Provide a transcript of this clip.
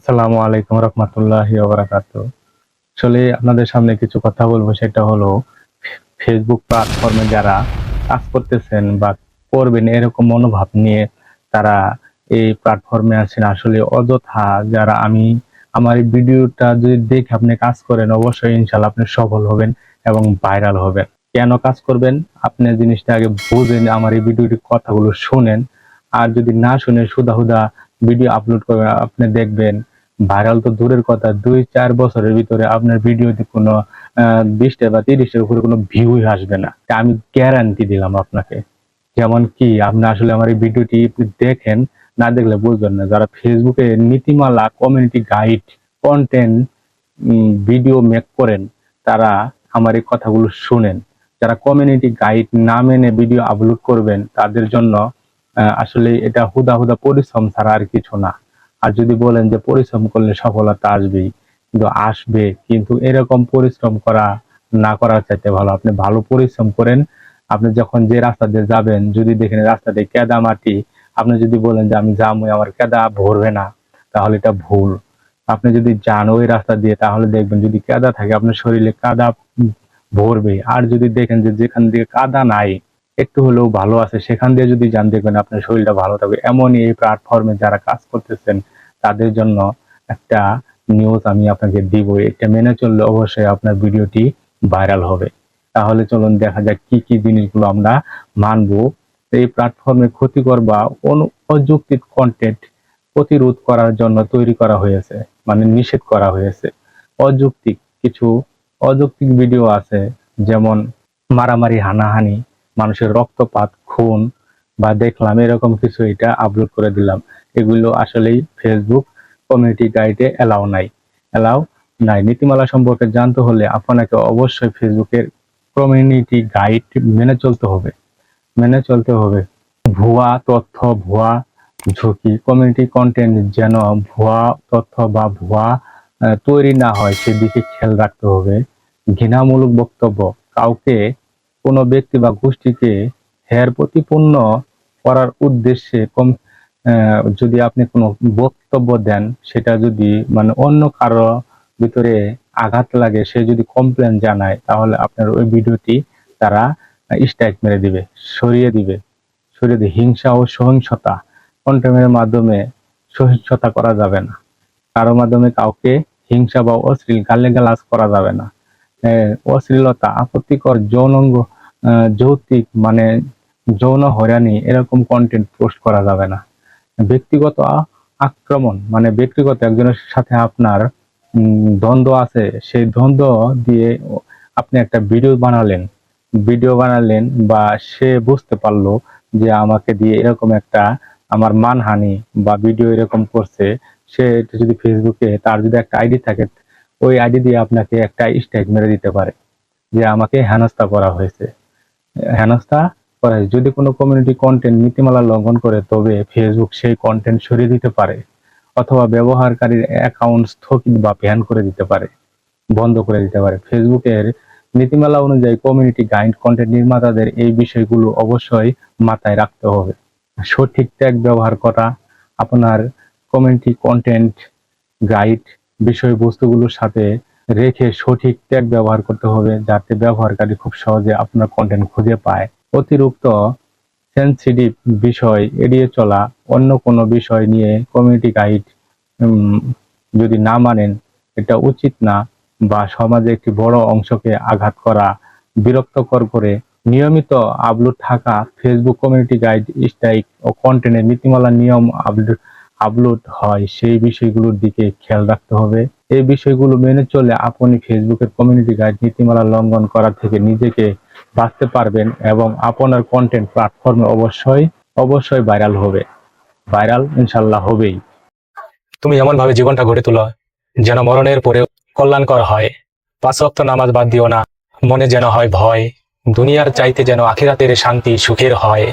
আসসালামু আলাইকুম রহমতুল্লাহি ওবরাকাত আসলে আপনাদের সামনে কিছু কথা বলব, সেটা হলো ফেসবুক প্ল্যাটফর্মে যারা কাজ করতেছেন বা করবেন এরকম মনোভাব নিয়ে তারা এই প্ল্যাটফর্মে আছেন, আসলে অযথা যারা আমি আমার এই ভিডিওটা যদি দেখে আপনি কাজ করেন, অবশ্যই ইনশাল্লাহ আপনি সফল হবেন এবং ভাইরাল হবেন। কেন কাজ করবেন? আপনি জিনিসটা আগে বুঝেন, আমার এই ভিডিওটি কথাগুলো শোনেন। আর যদি না শুনে সুদা হুদা ভিডিও আপলোড করবেন আপনি দেখবেন। ভাইরাল তো দূরের কথা, দুই চার বছরের ভিতরে আপনার ভিডিওতে কোনো বিশটা বা তিরিশটার উপরে কোনো ভিউই আসবে না। আমি গ্যারান্টি দিলাম আপনাকে। যেমন কি, আপনি আসলে আমার এই ভিডিওটি দেখেন, না দেখলে বুঝবেন না। যারা ফেসবুকে নীতিমালা community guide content video make করেন, তারা আমার এই কথাগুলো শুনেন। যারা কমিউনিটি গাইড না মেনে ভিডিও আপলোড করবেন, তাদের জন্য আসলে এটা হুদা হুদা পরিশ্রম ছাড়া আর কিছু না। আর যদি বলেন যে পরিশ্রম করলে সফলতা আসবেই, কিন্তু আসবে, কিন্তু এরকম পরিশ্রম করা, না করার চাইতে ভালো। আপনি ভালো পরিশ্রম করেন, আপনি যখন যে রাস্তা দিয়ে যাবেন, যদি দেখেন রাস্তাতে কেদা মাটি, আপনি যদি বলেন যে আমি যাব আমার কেদা ভরবে না, তাহলে এটা ভুল। আপনি যদি যান ওই রাস্তা দিয়ে, তাহলে দেখবেন যদি কাদা থাকে, আপনার শরীরে কাদা ভরবে আর যদি দেখেন যে যেখান দিয়ে কাদা নাই একটু হলেও ভালো আছে, সেখান দিয়ে যদি যান দেখবেন আপনার শরীরটা ভালো থাকবে। এমনই এই প্ল্যাটফর্মে যারা কাজ করতেছেন, তাদের জন্য একটা নিউজ আমি আপনাকে দিব। এটা মেনে চললে অবশ্যই আপনার ভিডিওটি ভাইরাল হবে। তাহলে চলুন দেখা যাক কি কি জিনিসগুলো আমরা মানবো। এই প্ল্যাটফর্মে ক্ষতিকর বা অযৌক্তিক কন্টেন্ট প্রতিরোধ করার জন্য তৈরি করা হয়েছে মানে নিষেধ করা হয়েছে। অযৌক্তিক কিছু অযৌক্তিক ভিডিও আছে, যেমন মারামারি, হানাহানি মানুষের রক্তপাত, খুন বা দেখলাম এরকম কিছু এটা আপলোড করে দিলাম। এগুলো আসলেই ফেসবুক কমিউনিটি গাইডে এলাও নাই। এলাও নাই। নীতিমালা সম্পর্কে জানতে হলে আপনাকে অবশ্যই ফেসবুকের কমিউনিটি গাইড মেনে চলতে হবে। মেনে চলতে হবে। ভুয়া তথ্য, ভুয়া ঝুঁকি কমিউনিটি কন্টেন্ট যেন ভুয়া তথ্য বা ভুয়া তৈরি না হয়, সেদিকে খেয়াল রাখতে হবে। ঘৃণামূলক বক্তব্য। কাউকে কোনো ব্যক্তি বা গোষ্ঠীকে হের প্রতিপন্ন করার উদ্দেশ্যে কম যদি আপনি কোনো বক্তব্য দেন, সেটা যদি মানে অন্য কারও ভিতরে আঘাত লাগে, সে যদি কমপ্লেন জানায়, তাহলে আপনার ওই ভিডিওটি তারা স্ট্রাইক মেরে দিবে, সরিয়ে দিবে। সরিয়ে দিবে হিংসা ও সহিংসতা কন্টেমের মাধ্যমে সহিংসতা করা যাবে না। কারও মাধ্যমে কাউকে হিংসা বা অশ্লীল গালে গালাজ করা যাবে না। অশ্লীলতা আপত্তিকর যৌনাঙ্গ আহ, যৌক্তিক মানে যৌন হয়রানি এরকম কন্টেন্ট পোস্ট করা যাবে না। ব্যক্তিগত আক্রমণ মানে ব্যক্তিগত একজনের সাথে আপনার দ্বন্দ্ব আছে সেই দ্বন্দ্ব দিয়ে আপনি একটা ভিডিও বানালেন। ভিডিও বানালেন বা সে বুঝতে পারল যে আমাকে দিয়ে এরকম একটা আমার মানহানি বা ভিডিও এরকম করছে সে যদি ফেসবুকে তার যদি একটা আইডি থাকে ওই আইডি দিয়ে আপনাকে একটা স্ট্রাইক মেরে দিতে পারে যে আমাকে হেনস্থা করা হয়েছে। হেনস্থা করা। যদি কোনো কমিউনিটি কন্টেন্ট নীতিমালা লঙ্ঘন করে, তবে ফেসবুক সেই কন্টেন্ট সরিয়ে দিতে পারে অথবা ব্যবহারকারীর অ্যাকাউন্ট স্থগিত বা ব্যান করে দিতে পারে, বন্ধ করে দিতে পারে। ফেসবুকের নীতিমালা অনুযায়ী কমিউনিটি গাইড কন্টেন্ট নির্মাতাদের এই বিষয়গুলো অবশ্যই মাথায় রাখতে হবে। সঠিক ট্যাগ ব্যবহার করা, আপনার কমিউনিটি কন্টেন্ট গাইড বিষয়বস্তুগুলোর সাথে রেখে সঠিক ট্যাগ ব্যবহার করতে হবে, যাতে ব্যবহারকারী খুব সহজে আপনার কন্টেন্ট খুঁজে পায়। অতিরিক্ত সেন্সিটিভ বিষয় এড়িয়ে চলা, অন্য কোনো বিষয় নিয়ে কমিউনিটি গাইড যদি না মানেন, এটা উচিত না বা সমাজে একটি বড় অংশকে আঘাত করা, বিরক্তকর করে নিয়মিত আপলোড থাকা ফেসবুক কমিউনিটি গাইড স্ট্রাইক ও কন্টেন্টের নীতিমালা নিয়ম আপলোড আপলোড হয়, সেই বিষয়গুলোর দিকে খেয়াল রাখতে হবে। এই বিষয়গুলো মেনে চলে আপনি ফেসবুকের কমিউনিটি গাইড নীতিমালা লঙ্ঘন করা থেকে নিজেকে বাঁচতে পারবেন এবং আপনার কন্টেন্ট প্ল্যাটফর্মে অবশ্যই অবশ্যই ভাইরাল হবে। ভাইরাল ইনশাল্লাহ হবেই। তুমি এমন ভাবে জীবনটা গড়ে তোলো যেন মরণের পরে কল্যাণকর হয়। পাঁচ ওয়াক্ত নামাজ বাদ দিও না, মনে যেন হয় ভয়। দুনিয়ার চাইতে যেন আখিরাতের শান্তি সুখের হয়।